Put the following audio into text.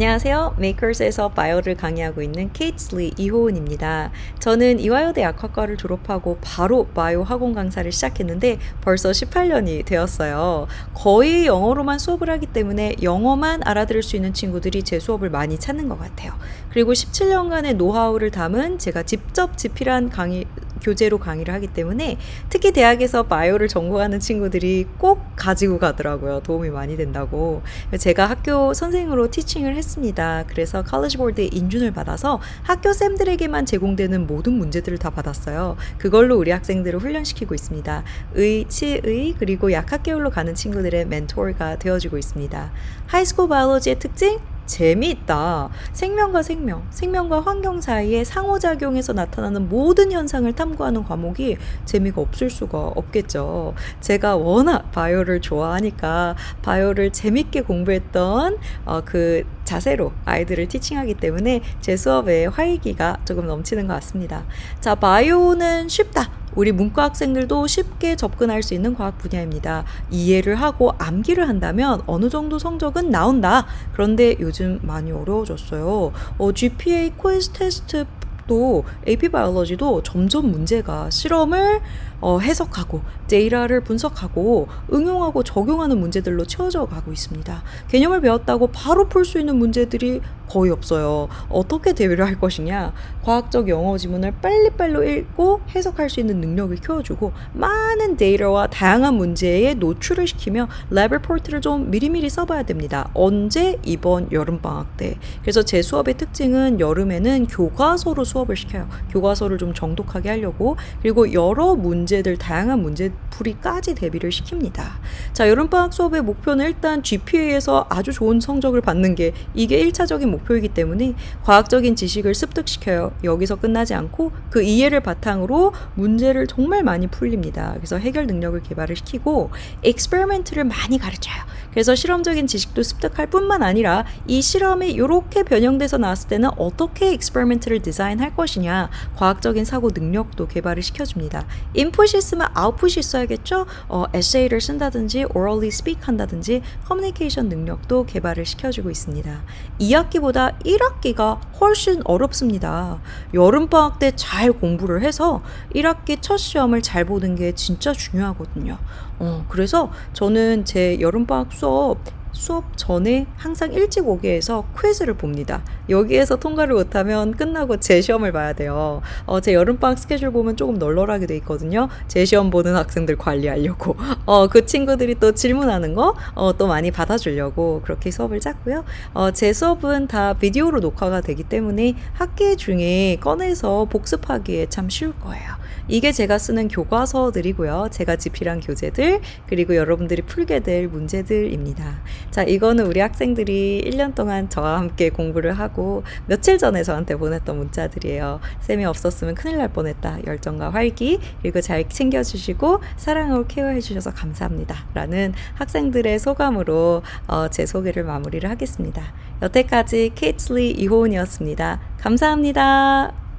안녕하세요. 메이커스에서 바이오를 강의하고 있는 케이트리 이호은입니다. 저는 이화여대 약학과를 졸업하고 바로 바이오 학원 강사를 시작했는데 벌써 18년이 되었어요. 거의 영어로만 수업을 하기 때문에 영어만 알아들을 수 있는 친구들이 제 수업을 많이 찾는 것 같아요. 그리고 17년간의 노하우를 담은 제가 직접 집필한 강의 교재로 강의를 하기 때문에 특히 대학에서 바이오를 전공하는 친구들이 꼭 가지고 가더라고요. 도움이 많이 된다고. 제가 학교 선생으로 티칭을 했습니다. 그래서 칼리지 보드에 인준을 받아서 학교 쌤들에게만 제공되는 모든 문제들을 다 받았어요. 그걸로 우리 학생들을 훈련시키고 있습니다. 의, 치의, 그리고 약학 계열로 가는 친구들의 멘토가 되어주고 있습니다. 하이스쿨 바이올로지의 특징? 재미있다. 생명과 생명, 생명과 환경 사이의 상호작용에서 나타나는 모든 현상을 탐구하는 과목이 재미가 없을 수가 없겠죠. 제가 워낙 바이오를 좋아하니까 바이오를 재밌게 공부했던 어, 그 자세로 아이들을 티칭하기 때문에 제 수업에 활기가 조금 넘치는 것 같습니다. 자, 바이오는 쉽다. 우리 문과 학생들도 쉽게 접근할 수 있는 과학 분야입니다. 이해를 하고 암기를 한다면 어느 정도 성적은 나온다. 그런데 요즘 많이 어려워졌어요. 어, GPA quiz 테스트 또 AP 바이올로지도 점점 문제가 실험을 어, 해석하고 데이터를 분석하고 응용하고 적용하는 문제들로 채워져 가고 있습니다. 개념을 배웠다고 바로 풀 수 있는 문제들이 거의 없어요. 어떻게 대비를 할 것이냐? 과학적 영어 지문을 빨리빨리 읽고 해석할 수 있는 능력을 키워주고 많은 데이터와 다양한 문제에 노출을 시키며 랩 리포트를 좀 미리미리 써봐야 됩니다. 언제? 이번 여름방학 때. 그래서 제 수업의 특징은 여름에는 교과서로 수업 을 시켜요. 교과서를 좀 정독하게 하려고 그리고 여러 문제들 다양한 문제풀이까지 대비를 시킵니다. 자 여름방학 수업의 목표는 일단 GPA에서 아주 좋은 성적을 받는 게 이게 1차적인 목표이기 때문에 과학적인 지식을 습득시켜요. 여기서 끝나지 않고 그 이해를 바탕으로 문제를 정말 많이 풀립니다. 그래서 해결 능력을 개발을 시키고 익스페리멘트를 많이 가르쳐요. 그래서 실험적인 지식도 습득할 뿐만 아니라 이 실험이 이렇게 변형돼서 나왔을 때는 어떻게 익스페리멘트를 디자인할 것이냐 과학적인 사고 능력도 개발을 시켜줍니다. 인풋이 있으면 아웃풋이 있어야겠죠. 어, 에세이를 쓴다든지 orally speak 한다든지 커뮤니케이션 능력도 개발을 시켜주고 있습니다. 2학기보다 1학기가 훨씬 어렵습니다. 여름방학 때 잘 공부를 해서 1학기 첫 시험을 잘 보는 게 진짜 중요하거든요. 어, 그래서 저는 제 여름방학 수업 수업 전에 항상 일찍 오게 해서 퀴즈를 봅니다. 여기에서 통과를 못하면 끝나고 재시험을 봐야 돼요. 어, 제 여름방학 스케줄 보면 조금 널널하게 돼 있거든요. 재시험 보는 학생들 관리하려고. 어, 그 친구들이 또 질문하는 거, 어, 또 많이 받아주려고 그렇게 수업을 짰고요. 어, 제 수업은 다 비디오로 녹화가 되기 때문에 학기 중에 꺼내서 복습하기에 참 쉬울 거예요. 이게 제가 쓰는 교과서들이고요. 제가 집필한 교재들, 그리고 여러분들이 풀게 될 문제들입니다. 자, 이거는 우리 학생들이 1년 동안 저와 함께 공부를 하고 며칠 전에 저한테 보냈던 문자들이에요. 쌤이 없었으면 큰일 날 뻔했다. 열정과 활기, 그리고 잘 챙겨주시고 사랑으로 케어해주셔서 감사합니다. 라는 학생들의 소감으로 어, 제 소개를 마무리를 하겠습니다. 여태까지 케이틀리 이호은이었습니다. 감사합니다.